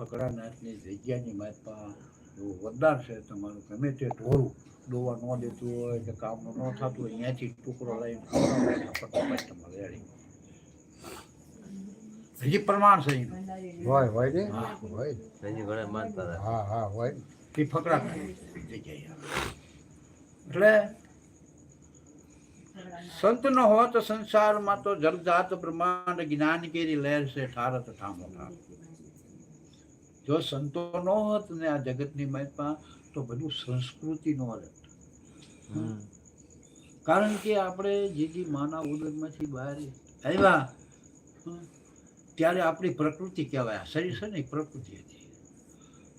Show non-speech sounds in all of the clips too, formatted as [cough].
ફકરાનાથની જગ્યાની માતપા એવું વરદાન છે તમારું. ગમે તે ઢોરું દોવા ન દેતું હોય કે કામનું ન થતું હોય અહીંયાથી ટુકડો લઈને ફટાફટ તમારે રેડી. હજી પ્રમાણ છે હોય હોય ને? હા. હોય. હજી ઘણા માનતા હતા. હા હા હોય. એ ફકરા જગ્યાએ એટલે સંત ન હોત સંસારમાં તો જલજાત બ્રહ્માંડ જ્ઞાન કેરી લહેર છે ઠારત ઠામો ઠાર જો સંતો ન હોત ને આ જગતની મહેતમાં તો બધું સંસ્કૃતિ ન રહેત કારણ કે આપણે જે જે માના ઉદરમાંથી બહાર આવ્યા ત્યારે આપણી પ્રકૃતિ કહેવાય. આ શરીર છે ને પ્રકૃતિ હતી.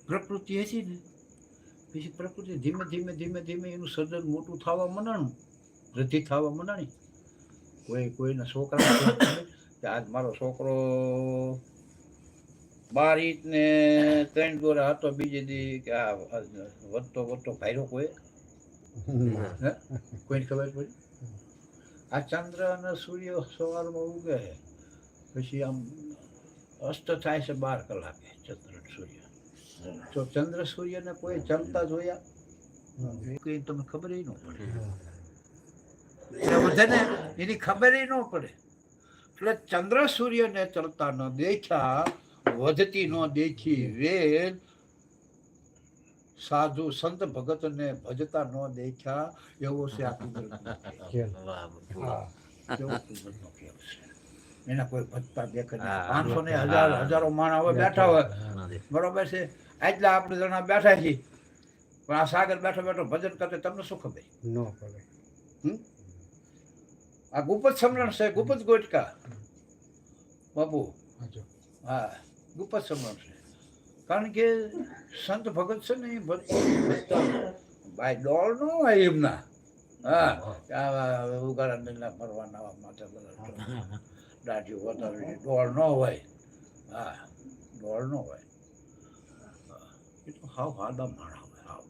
પ્રકૃતિ હતી ને પછી પ્રકૃતિ ધીમે ધીમે ધીમે ધીમે એનું સર્જન મોટું થવા મંડાણું વૃદ્ધિ થવા મંડાણી કોઈ કોઈના છોકરા આજ મારો છોકરો બાર ઇંચ ને ત્રણ દોરા હતો બીજે દી કે આ વધતો વધતો ભાઈરો કોઈ? હે? કોઈને ખબર પડી? આ ચંદ્ર અને સૂર્ય સવારમાં ઉગે પછી આમ અસ્ત થાય છે બાર કલાકે ચંદ્ર સૂર્ય. તો ચંદ્ર સૂર્યને કોઈ ચલતા જોયા? કઈ તમને ખબર ન પડે. બધાને એની ખબર ન પડે. એટલે ચંદ્ર સૂર્યને ચલતા ન દેખ્યા વધતી ન દેખી વેદ સાધુ સંત ભગત ને ભજતા ન દેખ્યા. એવો છે આ એના કોઈ ભજતા દેખે પાંચસો ને હજાર હજારો માણસ હવે બેઠા હોય. બરોબર છે? આટલા આપણે જણા બેઠા છીએ. પણ આ સાગર બેઠો બેઠો ભજન કરતે તમને શું ખબર? ન પડે હમ? આ ગુપત સમરણ છે ગુપત ગોટકા. બાપુ. હા. ગુપત સમરણ છે. કારણ કે સંત ભગત છે ને એ ભાઈ ડોળ ન હોય એમના. હા ઉગાડા ફરવાના માટે બધા દાઢી વધારે ડોળ ન હોય. હા ડોળ ન હોય. એ તો હાવ હાદા માણા હોય હાવ.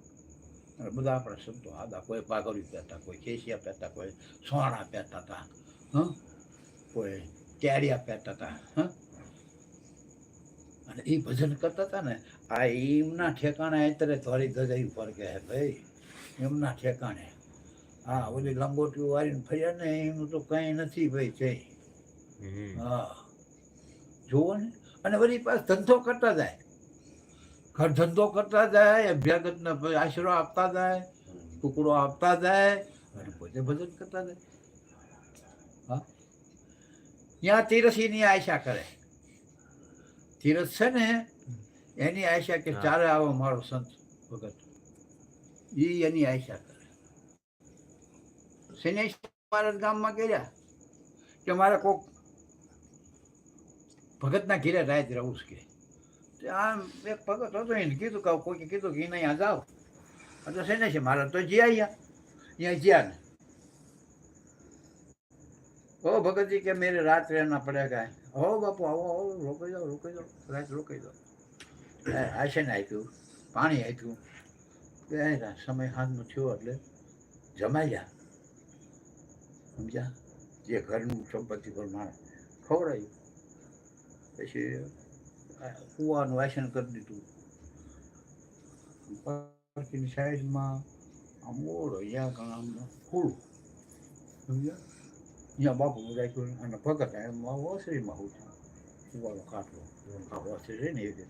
અને બધા આપણે સંતો હાદા. કોઈ પાઘરી પહેરતા કોઈ કેસિયા પહેરતા કોઈ સોણા પહેરતા હતા હં? કોઈ કેરિયા પહેરતા હતા હં? અને એ ભજન કરતા હતા ને આ એમના ઠેકાણે અત્યારે થોડી ધજાઈ ઉપર કે હે ભાઈ એમના ઠેકાણે. હા ઓલી લંગોટીઓ વાળીને ફર્યા ને એનું તો કંઈ નથી ભાઈ છે. હા. જુઓ ને અને વળી પાસે ધંધો કરતા જાય. ઘર ધંધો કરતા જાય અભ્યાગતને આશરો આપતા જાય ટુકડો આપતા જાય અને પોતે ભજન કરતા જાય. હા. ત્યાં તીરસીની આશા કરે. તીરસ છે ને એની આશા કે ચારે આવો મારો સંત ભગત. એ એની આશા કરે. શનેશ મહારાજ ગામમાં ગયા કે મારે કોક ભગતના ઘીરે રાત રહું છે કે. આમ એક ભગત હતો એને કીધું કે કોઈ કીધું કે એને અહીંયા જાઓ. એટલે છે મારે તો જ્યાં અહીંયા જ્યાં ને. ઓ ભગતજી કે મેરે રાત રહેના પડેગા હો બાપુ, આવો આવો, રોકાઈ જાઓ રોકાઈ જાઓ. રાત રોકાઈ જાઓ. આશે ને આપ્યું. પાણી આપ્યું. આયરા. સમય હાથનો થયો એટલે જમાયા. સમજ્યા? જે ઘરનું સંપત્તિ મારે ખવડાવ્યું પછી કૂવાનું વાસણ કરી દીધું. સાઈડમાં આમ ઓળો અહીંયા ઘણા ફૂલ. સમજ્યા? અહીંયા બાપુ રાખ્યું અને ભગત એમાં ઓસરીમાં હું કૂવાનો કાટલો આ ઓસરી રહે ને એ રીતે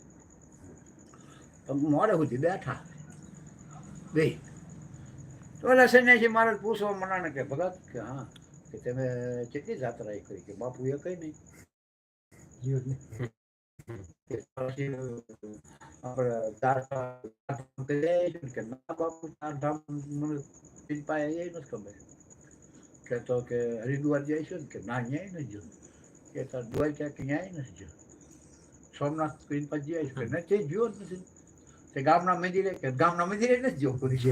મોડે સુધી બેઠા બે તો ઓલા સન્યાસી મહારાજ પૂછવા મનાને કે ભગત કે હા કે તમે કેટલી જાત્રા એ કરી કે બાપુ એ કઈ નહીં આપણે ચાર કે ના બાપુ ચાર ધામ મને ચિંતા એ નથી ખબર કે તો કે હરિદ્વાર જઈશું ને કે ના ન્યાય નથી જોયું કે તો ક્યાં કે ન્યાય નથી જો સોમનાથ કરીને પછી છે કે નથી જોયો જ નથી. તે ગામના મંદિરે કે ગામના મંદિરે નથી જો પૂરી છે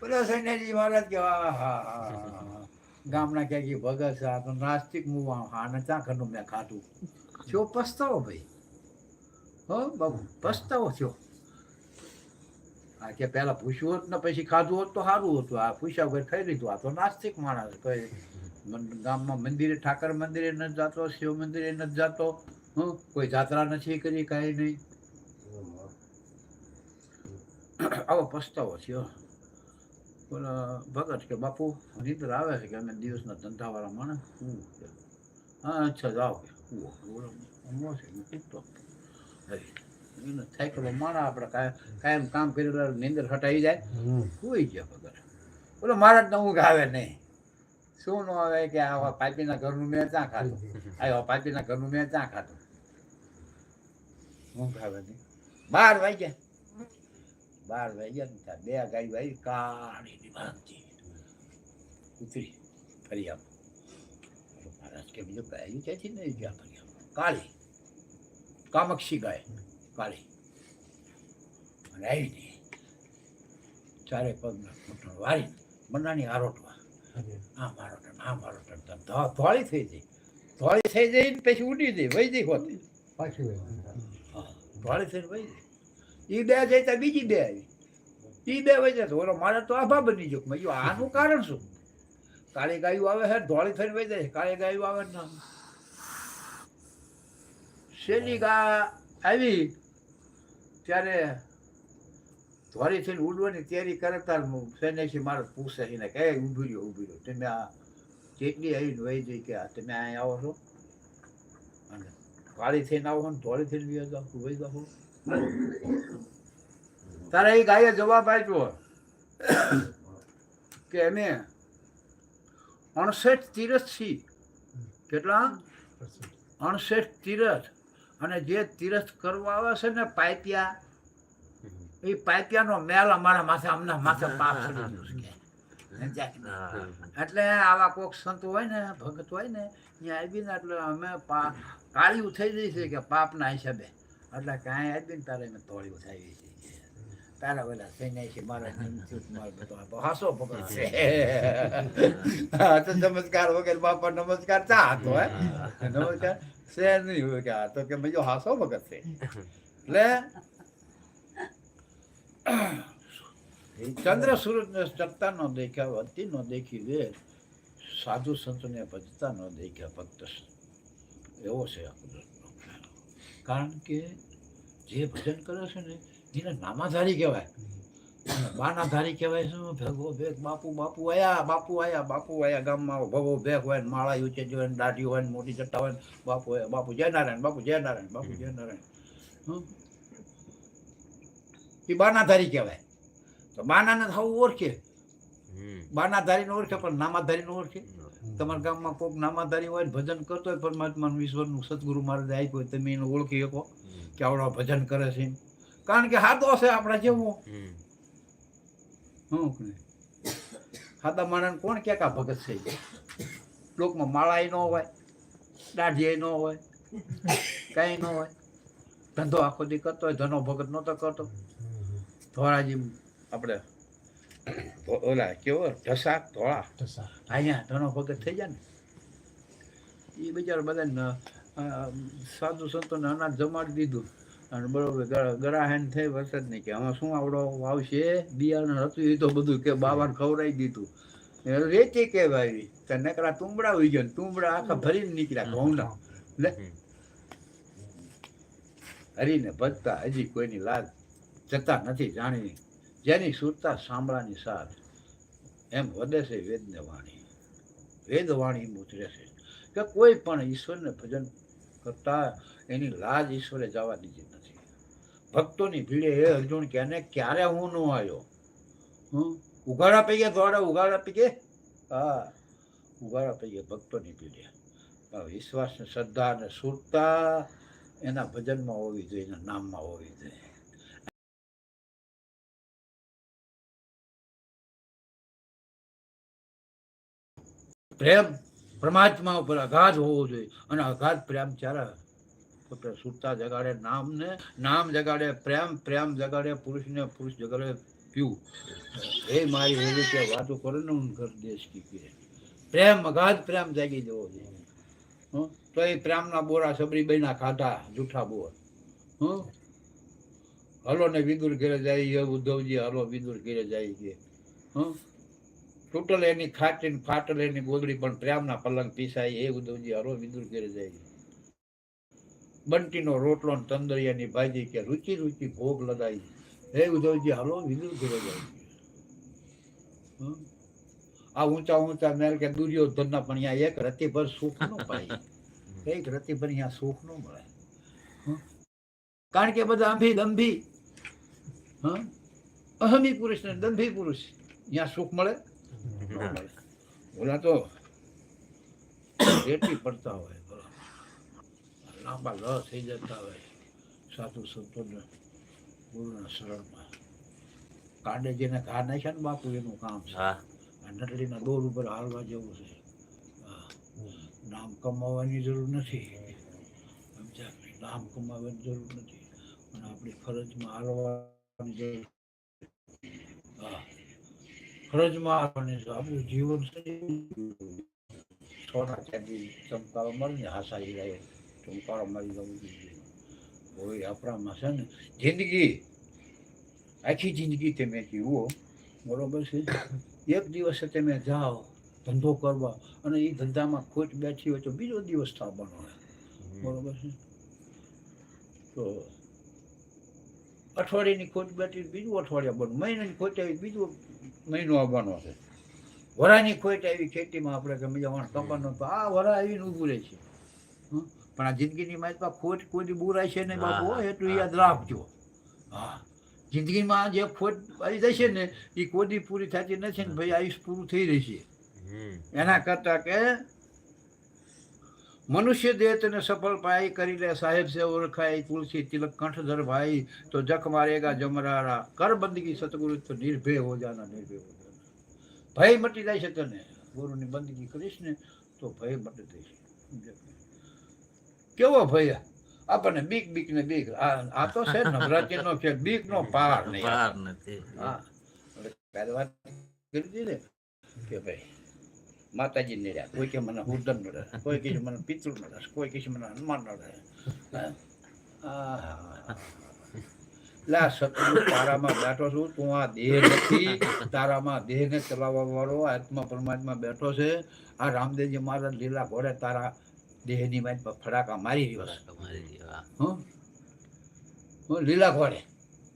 પેલો સૈન્યજી મહારાજ કે હા હા ગામના ક્યાંક ઈ ભગત છે આ તો નાસ્તિક મુવા હા ને ચા ખંડું મેં ખાધું. થયો પસ્તાવો ભાઈ? હો બાબુ પસ્તાવો થયો. આ કે પેલા પૂછ્યું હોત ને પછી ખાધું હોત તો સારું હતું આ પૂછ્યા વગર ખાઈ લીધું આ તો નાસ્તિક માણસ કઈ ગામમાં મંદિરે ઠાકર મંદિરે નથી જતો શિવ મંદિરે નથી જતો હં કોઈ જાત્રા નથી કરી કાંઈ નહીં આવો પસ્તાવો થયો પણ ભગત કે બાપુ નીંદર આવે છે કે અમે દિવસના ધંધાવાળા માણસ હું હા અચ્છા જાઓ કે હું બોલો છે હું હરી થાકેલો માણસ આપણે કાયમ કામ કરેલા નીંદર હટાઈ જાય. સુઈ ગયા વગર બોલો મારા તો ઊંઘ આવે નહીં. શું ન આવે કે આવા પાપીના ઘરનું મેં ત્યાં ખાધું? આવા પાપીના ઘરનું મેં ત્યાં ખાધું? ઊંઘ આવે નહીં? બાર વાગ્યા. બાર વાગ્યા ને ત્યાં બે ગાય ભાઈ કાળી ભાંગતી ઉતરી. ફરી આમ મહારાજ કે બીજું ગાયું ક્યાંથી નહીં ગયા ફરી કાળી. કામક્ષી ગાય. કાળી અને આવી નહીં ચારે પગના ઘૂંટણ વાળી મનાની આરોટવા. આ મારો ટન આ મારો ટન તમ ધોળી થઈ જઈ. ધોળી થઈ જઈને પછી ઉડી જઈ વહી જઈ હોતી. પાછી. હા, ધોળી થઈને વહી જઈ. એ બે જઈ ત્યાં બીજી બે આવી. એ બે વહી તો ઓલો મારે તો આભા બની જો મેં આનું કારણ શું? કાળી ગાયું આવે છે ધોળી થઈને વહી જાય. કાળી ગાયું આવે ના. શેલી ગા આવી ત્યારે ધોરી થઈને ઉડવાની તૈયારી કરે તાર સૈન્યસી મારે પૂછે એને કે ઊભી રહ્યો ઊભી રહ્યો. તમે આ જેટલી આવીને વહી જઈ કે તમે અહીં આવો છો. અને કાળી થઈને આવો ને ધોળી થઈને વહી જાઓ વહી જાઓ. તારે એ ગાયે જવાબ આપ્યો કે અમે અણસઠ તીરથ છી કેટલા? અણસઠ તીરથ. અને જે તીરથ કરવા આવે છે ને પાઇપિયા એ પાઇપિયાનો મેલ અમારા માથે અમને માથે પાપ ચડી ગયું છે. એટલે આવા કોક સંત હોય ને ભગત હોય ને ત્યાં આવીને એટલે અમે પા કાળિયું થઈ જઈ છે કે પાપના હિસાબે. એટલે કાંઈ આવીને તારે અમે તોળિયું થઈ ગઈ છે તારા પેલા છે મારા બધો હાસો ભગત છે. હા તો નમસ્કાર વગર બાપા નમસ્કાર ચા હતો હે. નમસ્કાર. છે નહીં હોય કે ને દેખ્યા વતી નો દેખી વેર સાધુ સંતને ભજતા નો દેખ્યા ભક્ત એવો છે કારણ કે જે ભજન કરે છે ને એને નામાધારી કહેવાય બાનાધારી કહેવાય શું? ભેગો ભેગ બાપુ બાપુ આયા બાપુ આયા બાપુ આયા ગામમાં ભગો ભેગ હોય ને માળા ઊંચે હોય ને દાઢી હોય ને મોટી જટ્ટા હોય ને બાપુ આયા બાપુ જય નારાયણ બાપુ જય નારાયણ બાપુ જય નારાયણ. હમ. એ બાનાધારી કહેવાય. તો બાનાને થવું ઓળખે. બાનાધારીને ઓળખે પણ નામાધારીને ઓળખે. તમારા ગામમાં કોઈક નામાધારી હોય ભજન કરતો હોય પરમાત્માનું ઈશ્વરનું સદગુરુ મહારાજ આપ્યું હોય તમે એને ઓળખી શકો કે આવડો ભજન કરે છે. કારણ કે હાથો છે આપણા જેવું. હું? સાદા માણસ કોણ કે આ ભગત છે લોકમાં માળાય ન હોય દાઢીએ ન હોય કાંઈ ન હોય. ધંધો આખો દી કરતો હોય ધનો ભગત નહોતો કરતો. ધોળાજી આપણે ઓલા કેવો? ઢસા ધોળા. ઢસા. અહીંયા ધનો ભગત થઈ જાય ને એ બિચારા બધાને સાધુ સંતોને અનાજ જમાડી દીધું. અને બરોબર ગ- ગળાહેન થઈ વરસાદ નહીં કે આમાં શું આવડો આવશે? બિયારણ હતું એ તો બધું કે બાવાને ખવડાવી દીધું. રેતી કહેવાય તો નકરા તુંબડા હોઈ ગયા તુંબડા આખા ભરીને નીકળ્યા ઘઉંના. લે. હરીને ભજતા હજી કોઈની લાજ જતા નથી જાણી જેની સુરતા સાંભળાની સાથ એમ વધે છે વેદને વાણી. વેદ વાણી ઉતરે છે. કે કોઈ પણ ઈશ્વરને ભજન કરતા એની લાજ ઈશ્વરે જવા દીધી નથી. ભક્તોની ભીડે હે અર્જુન કે એને ક્યારે હું ન આવ્યો? હમ? ઉઘાડા પૈકે દોડા ઉઘાડા પૈકે હા, ઉઘાડા પૈકે ભક્તોની ભીડે. વિશ્વાસ ને શ્રદ્ધા ને સુરતા એના ભજનમાં હોવી જોઈએ, એના નામમાં હોવી જોઈએ. પ્રેમ પરમાત્મા ઉપર અગાધ હોવો જોઈએ. અને અગાધ પ્રેમ ત્યારે સુરતા જગાડે, નામને, નામ જગાડે, પ્રેમ પ્રેમ જગાડે, પુરુષને પુરુષ જગાડે પીવું એ મારી એવી કે વાતો કરે ને હું ઘર દેશ કી પ્રેમ અગાધ પ્રેમ જાગી જવો જોઈએ? તો એ પ્રેમના બોરા સબરીબાઈના ખાધા, જૂઠા બોર. હં? હલો ને વિદુર ઘેરે જાય ઉદ્ધવજી હલો વિદુર ઘેરે જાય કે. હં? તૂટલ એની ખાટીને ફાટલ એની ગોદડી પણ પ્રેમના પલંગ પીસાય એ ઉદ્ધવજી હરો વિદુર કરી જાય બંટીનો રોટલો ને તંદરિયાની ભાજી કે રુચિ રુચિ ભોગ લગાઈ હે ઉદ્ધવજી હલો વિદુર કરી જાય? આ ઊંચા ઊંચા મેલ કે દુર્યોધનના પણ અહીંયા એક રતિભર સુખ ન પાય. [laughs] એક રતિભર અહીંયા સુખ ન મળે? કારણ કે બધા અંભી દંભી? અહમી પુરુષ ને દંભી પુરુષ. અહીંયા સુખ મળે? ઓલા તો રેટી પડતા હોય. લાંબા લ થઈ જતા હોય સાધુ સંતોને ગુરુના શરણમાં. કાંડે જેને ઘા નાખ્યા ને બાપુ એનું કામ છે. નટડીના દોર ઉપર હાલવા જેવું છે. હા. નામ કમાવાની જરૂર નથી. નામ કમાવાની જરૂર નથી. પણ આપણી ફરજમાં હાલવાની જરૂર ફરજમાં આપણને છે આપણું જીવન થોડા સોના ચાંદી ચમકારો મળે ને હાસા હીરાએ ચમકારો મળી જવું જોઈએ. હોય આપણામાં છે ને જિંદગી આખી જિંદગી તમે જીવો. બરોબર છે? એક દિવસે તમે જાઓ ધંધો કરવા અને એ ધંધામાં ખોટ બેઠી હોય તો બીજો દિવસ થવાનો બરોબર છે? તો અઠવાડિયાની ખોટ બેઠી બીજું અઠવાડિયા બનવું મહિનાની ખોટ આવી બીજો મહિનો આવવાનો છે વરાની ખોટ આવી ખેતીમાં આપણે ગમે જવાનું કપાનો આ વરા આવીને ઊભું રહે છે? પણ આ જિંદગીની માહિતી ખોટ કોઈ બુરાય છે ને બાપુ એટલું. યાદ રાખજો હા જિંદગીમાં જે ખોટ આવી જશે ને એ કોદી પૂરી થતી નથી ને ભાઈ આયુષ પૂરું થઈ રહેશે. એના કરતા કે મનુષ્ય દેહ તને સફળ પાઈ કરી લે સાહેબ સે ઓળખાય તુલસી તિલક કંઠધર ભાઈ તો જખ મારેગા જમરારા. કર બંદગી સતગુરુ તો નિર્ભય હો જાના નિર્ભય હો જાના. ભય મટી જાય છે તને. ગુરુની બંદગી કરીશ ને તો ભય મટી જશે કેવો ભય? આપણને બીક બીક ને બીક. આ તો છે નવરાત્રી નો છે બીક નો પાર નહીં. પાર નથી. હા. પહેલી વાત કરી દીધી ને કે ભાઈ માતાજી ને રહ્યા. કોઈ કે મને હુદન ન રહે કોઈ કે મને પિતૃ ન કોઈ કે મને હનુમાન ન રહે હા? આહા. લે આ સતગુરુ તારામાં બેઠો છું. તું આ દેહ નથી તારામાં દેહને ચલાવવા વાળો આત્મા પરમાત્મા બેઠો છે. આ રામદેવજી મહારાજ લીલા ઘોડે તારા દેહની માઇન ફડાકા મારી રહ્યો છે. તમારી હં? હં, લીલા ઘોડે.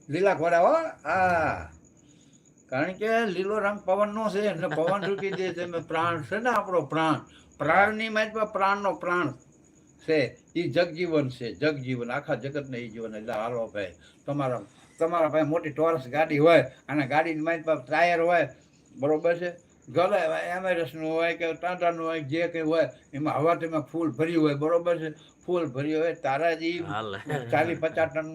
લીલા ઘોડા હો હા કારણ કે લીલો રંગ પવનનો છે અને પવન રૂપી દે છે પ્રાણ છે ને આપણો પ્રાણ પ્રાણની મહેતમાં પ્રાણનો પ્રાણ છે એ જગજીવન છે જગજીવન આખા જગતને એ જીવન એટલે હાલો ભાઈ. તમારા તમારા પાસે મોટી ટોરસ ગાડી હોય અને ગાડીની મહેતમાં ટાયર હોય બરોબર છે? ગલે એમએરસનું હોય કે ટાટાનું હોય જે કંઈ હોય એમાં હવા તેમાં ફૂલ ભર્યું હોય બરોબર છે? ફૂલ ભર્યું હોય તારાજી ચાલીસ પચાસ ટન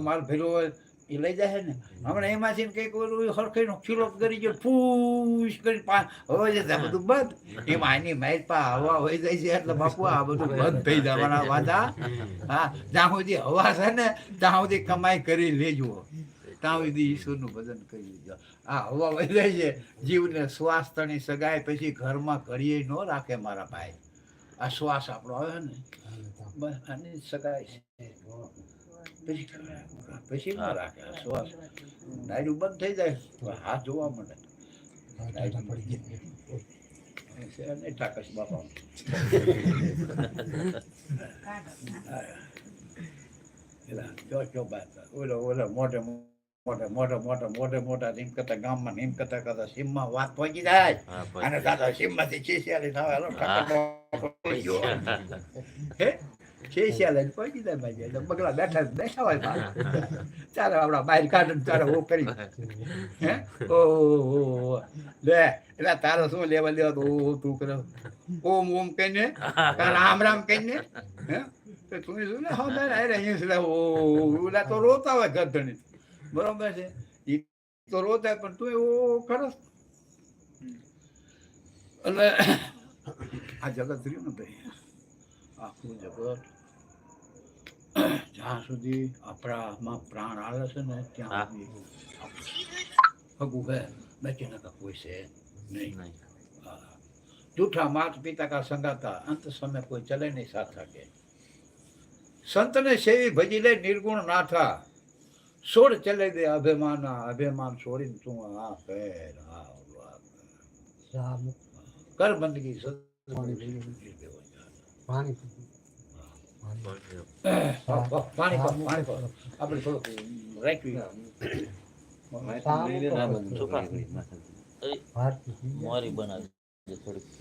માલ ભર્યો હોય એ લઈ જાય ને? હમણાં એમાંથી કંઈક ઓલું હરખાઈનો ખીલો કરી ગયો ફૂસ કરી પા હવે જશે બધું બંધ. એમાં આની માહિત પા હવા હોય જાય છે એટલે બાપુ આ બધું બંધ થઈ જવાના વાદા હા જ્યાં સુધી હવા છે ને ત્યાં સુધી કમાઈ કરી લેજો. ત્યાં સુધી ઈશ્વરનું ભજન કરી લેજો. આ હવા વહી જાય છે જીવને શ્વાસ તણી સગાય પછી ઘરમાં ઘડીએ ન રાખે મારા ભાઈ. આ શ્વાસ આપણો આવે ને બસ આની સગાઈ છે. પછી પછી ન રાખે આ શ્વાસ નાયરું બંધ થઈ જાય તો હાથ જોવા મળે છે નહીં ઠાકસ બાપા એલા જો જો બાત ઓલો ઓલો મોટે મોટે મોટે મોટે મોટે મોટા નીમ કરતા ગામમાં નીમ કરતા કરતા સીમમાં વાત પહોંચી જાય હા, પછી. અને દાદા સીમમાંથી ચીસિયાલી થવા હાલો ઠાકર પહોંચી જાય ભાઈ એટલે બગલા બેઠા બેઠા હોય ચાલો આપણા બહાર કાઢો ચાલો કરી હે ઓ. લે એટલે તારો શું લેવા લેવા તો ઓ ઓમ ઓમ કહીને રામ રામ કહીને હે તો શું ને હા તારે અરે અહીંયા છે ઓ ઓલા તો રોતા હોય ગરદણી બરોબર છે તો રોતા પણ તું એવો ખરસ એટલે આ જગત [clears throat] જ્યાં સુધી આપણામાં પ્રાણ આવે છે ને ત્યાં સુધી ભગવું હે બેચેના કા કોઈ છે નહીં. જૂઠા માત પિતા કા સંગાતા અંત સમય કોઈ ચલે નહીં સાથ સાકે સંતને સેવી ભજી લે નિર્ગુણ નાથા છોડ ચલે દે અભિમાન અભિમાન છોડીને તું આ ફેર કર બંદગી સદ પાણી પાણી. પાણી. પાણી આપણે થોડુંક જાય. મોરી બનાવી થોડીક